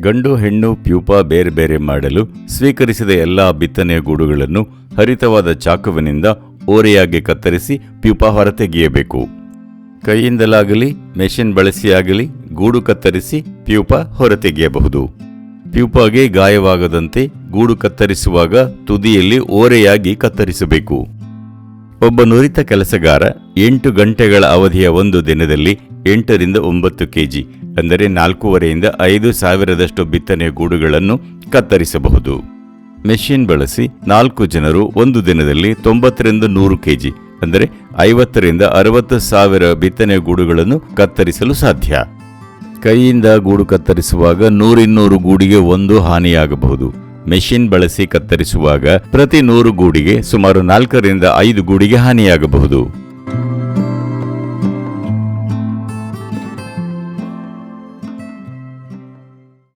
ಗಂಡು ಹೆಣ್ಣು ಪ್ಯೂಪಾ ಬೇರೆ ಬೇರೆ ಮಾಡಲು ಸ್ವೀಕರಿಸಿದ ಎಲ್ಲಾ ಬಿತ್ತನೆಯ ಗೂಡುಗಳನ್ನು ಹರಿತವಾದ ಚಾಕುವಿನಿಂದ ಓರೆಯಾಗಿ ಕತ್ತರಿಸಿ ಪ್ಯೂಪ ಹೊರತೆಗೆಯಬೇಕು. ಕೈಯಿಂದಲಾಗಲಿ, ಮೆಷಿನ್ ಬಳಸಿಯಾಗಲಿ ಗೂಡು ಕತ್ತರಿಸಿ ಪ್ಯೂಪಾ ಹೊರತೆಗೆಯಬಹುದು. ಪ್ಯೂಪಾಗೆ ಗಾಯವಾಗದಂತೆ ಗೂಡು ಕತ್ತರಿಸುವಾಗ ತುದಿಯಲ್ಲಿ ಓರೆಯಾಗಿ ಕತ್ತರಿಸಬೇಕು. ಒಬ್ಬ ನುರಿತ ಕೆಲಸಗಾರ ಎಂಟು ಗಂಟೆಗಳ ಅವಧಿಯ ಒಂದು ದಿನದಲ್ಲಿ ಎಂಟರಿಂದ ಒಂಬತ್ತು ಕೆಜಿ, ಅಂದರೆ ನಾಲ್ಕೂವರೆಯಿಂದ ಐದು ಸಾವಿರದಷ್ಟು ಬಿತ್ತನೆ ಗೂಡುಗಳನ್ನು ಕತ್ತರಿಸಬಹುದು. ಮೆಷಿನ್ ಬಳಸಿ ನಾಲ್ಕು ಜನರು ಒಂದು ದಿನದಲ್ಲಿ ತೊಂಬತ್ತರಿಂದ ನೂರು ಕೆಜಿ, ಅಂದರೆ ಐವತ್ತರಿಂದ ಅರವತ್ತು ಸಾವಿರ ಬಿತ್ತನೆ ಗೂಡುಗಳನ್ನು ಕತ್ತರಿಸಲು ಸಾಧ್ಯ. ಕೈಯಿಂದ ಗೂಡು ಕತ್ತರಿಸುವಾಗ ನೂರಿನ್ನೂರು ಗೂಡಿಗೆ ಒಂದು ಹಾನಿಯಾಗಬಹುದು. ಮೆಷಿನ್ ಬಳಸಿ ಕತ್ತರಿಸುವಾಗ ಪ್ರತಿ ನೂರು ಗೂಡಿಗೆ ಸುಮಾರು ನಾಲ್ಕರಿಂದ ಐದು ಗೂಡಿಗೆ ಹಾನಿಯಾಗಬಹುದು.